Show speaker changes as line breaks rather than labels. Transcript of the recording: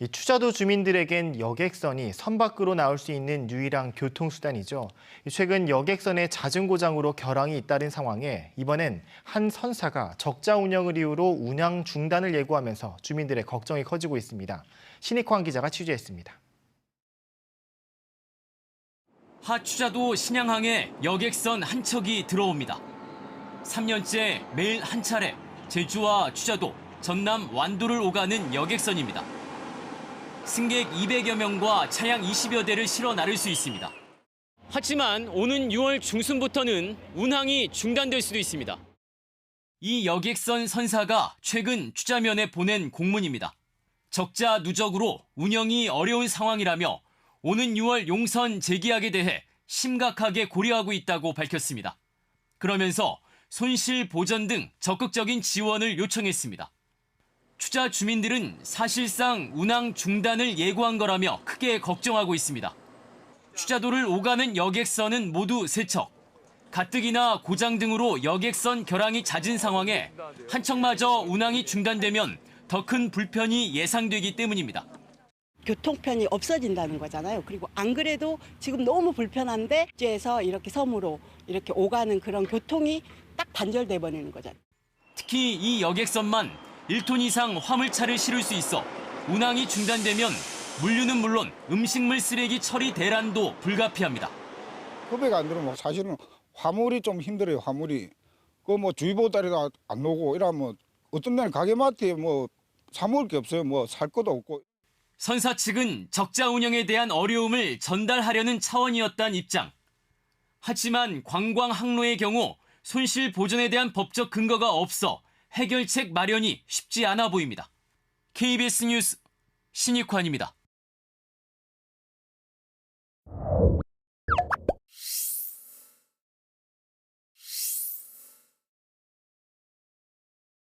이 추자도 주민들에겐 여객선이 선 밖으로 나올 수 있는 유일한 교통수단이죠. 이 최근 여객선의 잦은 고장으로 결항이 잇따른 상황에 이번엔 한 선사가 적자 운영을 이유로 운항 중단을 예고하면서 주민들의 걱정이 커지고 있습니다. 신익환 기자가 취재했습니다.
하추자도 신양항에 여객선 한 척이 들어옵니다. 3년째 매일 한 차례 제주와 추자도, 전남 완도를 오가는 여객선입니다. 승객 200여 명과 차량 20여 대를 실어 나를 수 있습니다. 하지만 오는 6월 중순부터는 운항이 중단될 수도 있습니다. 이 여객선 선사가 최근 추자면에 보낸 공문입니다. 적자 누적으로 운영이 어려운 상황이라며 오는 6월 용선 재계약에 대해 심각하게 고려하고 있다고 밝혔습니다. 그러면서 손실 보전 등 적극적인 지원을 요청했습니다. 추자 주민들은 사실상 운항 중단을 예고한 거라며 크게 걱정하고 있습니다. 추자도를 오가는 여객선은 모두 세척 가뜩이나 고장 등으로 여객선 결항이 잦은 상황에 한 척마저 운항이 중단되면 더 큰 불편이 예상되기 때문입니다.
교통편이 없어진다는 거잖아요. 그리고 안 그래도 지금 너무 불편한데 이제서 이렇게 섬으로 이렇게 오가는 그런 교통이 딱 단절돼 버리는 거잖아요.
특히 이 여객선만 1톤 이상 화물차를 실을 수 있어 운항이 중단되면 물류는 물론 음식물 쓰레기 처리 대란도 불가피합니다.
급여가 안 들어오면 사실은 화물이 좀 힘들어요. 화물이 그 뭐 주의보 따리가 안 오고 이러면 어떤 데는 가게마트에 뭐 사먹을 게 없어요. 뭐 살 것도 없고
선사 측은 적자 운영에 대한 어려움을 전달하려는 차원이었다는 입장. 하지만 관광 항로의 경우 손실 보전에 대한 법적 근거가 없어 해결책 마련이 쉽지 않아 보입니다. KBS 뉴스 신익환입니다.